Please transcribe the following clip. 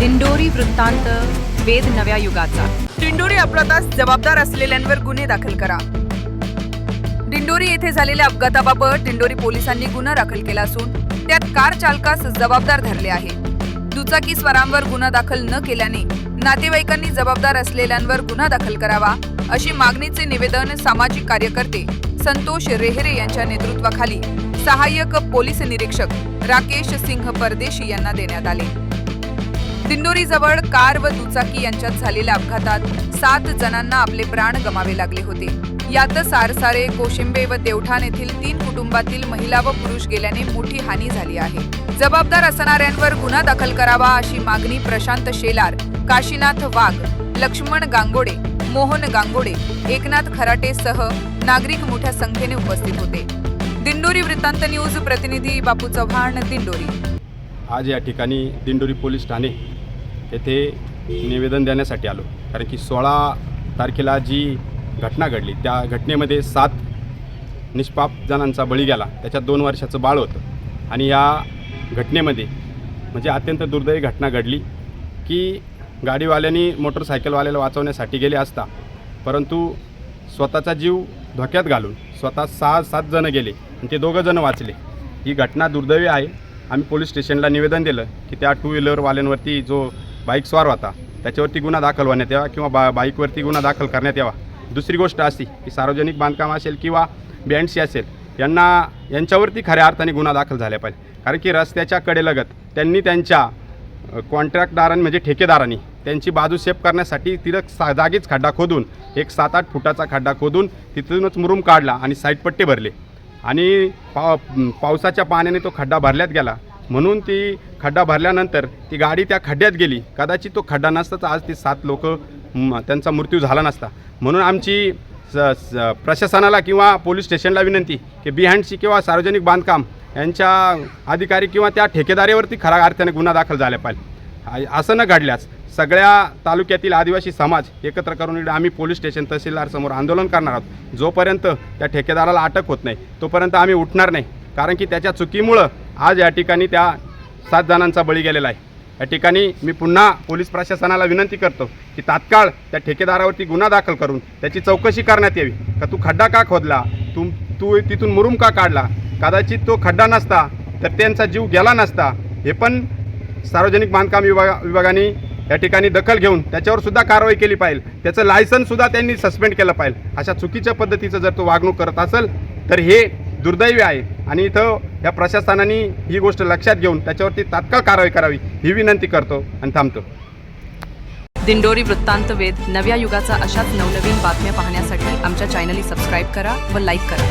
दिंडोरी वृत्तांत वेद नव्या युगाचा. दिंडोरी अपघातास जबाबदार असलेल्यांवर गुन्हे दाखल करा. दिंडोरी येथे झालेल्या अपघाताबाबत दिंडोरी पोलिसांनी गुन्हा दाखल केला असून त्यात कार चालकास जबाबदार धरले आहे. दुचाकी स्वारांवर गुन्हा दाखल न केल्याने नातेवाईकांनी जबाबदार असलेल्यांवर गुन्हा दाखल करावा अशी मागणीचे निवेदन सामाजिक कार्यकर्ते संतोष रेहरे यांच्या नेतृत्वाखाली सहाय्यक पोलीस निरीक्षक राकेश सिंह परदेशी यांना देण्यात आले. दिंडोरीजवळ कार व दुचाकी यांच्यात झालेल्या अपघातात सात जणांना आपले प्राण गमावे लागले होते. यात सारसारे कोशिंबे व देवठाण येथील तीन कुटुंबातील महिला व पुरुष गेल्याने मोठी हानी झाली आहे. जबाबदार असणाऱ्यांवर गुन्हा दाखल करावा अशी मागणी प्रशांत शेलार काशीनाथ वाघ लक्ष्मण गांगोडे मोहन गांगोडे एकनाथ खराटेसह नागरिक मोठ्या संख्येने उपस्थित होते. दिंडोरी वृत्तांत न्यूज प्रतिनिधी बापू चव्हाण दिंडोरी. आज या ठिकाणी दिंडोरी पोलीस ठाणे येथे निवेदन देण्यासाठी आलो. कारण की सोळा तारखेला जी घटना घडली त्या घटनेमध्ये सात निष्पाप जणांचा बळी गेला. त्याच्यात दोन वर्षाचं बाळ होतं. आणि या घटनेमध्ये म्हणजे अत्यंत दुर्दैवी घटना घडली की गाडीवाल्यानी मोटरसायकलवाल्याला वाचवण्यासाठी गेले असता परंतु स्वतःचा जीव धोक्यात घालून स्वतः सहा सात जणं गेले आणि ते दोघं जणं वाचले. ही घटना दुर्दैवी आहे. आम्ही पोलीस स्टेशनला निवेदन दिलं की त्या टू व्हीलरवाल्यांवरती जो बाईक स्वार होता त्याच्यावरती गुन्हा दाखल होण्यात यावा किंवा बा बाईकवरती गुन्हा दाखल करण्यात यावा. दुसरी गोष्ट अशी की सार्वजनिक बांधकाम असेल किंवा बँडसी असेल यांना यांच्यावरती खऱ्या अर्थाने गुन्हा दाखल झाला पाहिजे. कारण की रस्त्याच्या कडेलगत त्यांनी त्यांच्या कॉन्ट्रॅक्टदारांनी म्हणजे ठेकेदारांनी त्यांची बाजू सेफ करण्यासाठी तिथं सा जागीच खड्डा खोदून एक सात आठ फुटाचा खड्डा खोदून तिथूनच मुरुम काढला आणि साईडपट्टे भरले. आणि पा पावसाच्या पाण्याने तो खड्डा भरल्यात गेला. म्हणून ती खड्डा भरल्यानंतर ती गाडी त्या खड्ड्यात गेली. कदाचित तो खड्डा नसताच आज ती सात लोक त्यांचा मृत्यू झाला नसता. म्हणून आमची स स प्रशासनाला किंवा पोलीस स्टेशनला विनंती की बिहांडची किंवा सार्वजनिक बांधकाम यांच्या अधिकारी किंवा त्या ठेकेदारीवरती खऱ्या अर्थाने गुन्हा दाखल झाला पाहिजे. असं न घडल्यास सगळ्या तालुक्यातील आदिवासी समाज एकत्र करून इकडे आम्ही पोलीस स्टेशन तहसीलदारसमोर आंदोलन करणार आहोत. जोपर्यंत त्या ठेकेदाराला अटक होत नाही तोपर्यंत आम्ही उठणार नाही. कारण की त्याच्या चुकीमुळं आज या ठिकाणी त्या सात जणांचा बळी गेलेला आहे. या ठिकाणी मी पुन्हा पोलीस प्रशासनाला विनंती करतो की तात्काळ त्या ठेकेदारावरती गुन्हा दाखल करून त्याची चौकशी करण्यात यावी. का तू खड्डा का खोदला? तू तू तिथून मुरुम का काढला? कदाचित तो खड्डा नसता तर त्यांचा जीव गेला नसता. हे पण सार्वजनिक बांधकाम विभागा विभागाने या ठिकाणी दखल घेऊन त्याच्यावर सुद्धा कारवाई केली पाहिजे त्याचं लायसन्स सुद्धा त्यांनी सस्पेंड केलं पाहिजे अशा चुकीच्या पद्धतीचं जर तो वागणूक करत असेल तर हे दुर्दैवी आहे. आणि इथं या प्रशासनाने ही गोष्ट लक्षात घेऊन त्याच्यावरती तात्काळ कारवाई करावी ही विनंती करतो आणि थांबतो. दिंडोरी वृत्तांत वेद नव्या युगाचा अशाच नवनवीन बातम्या पाहण्यासाठी आमच्या चॅनली सबस्क्राईब करा व लाईक करा.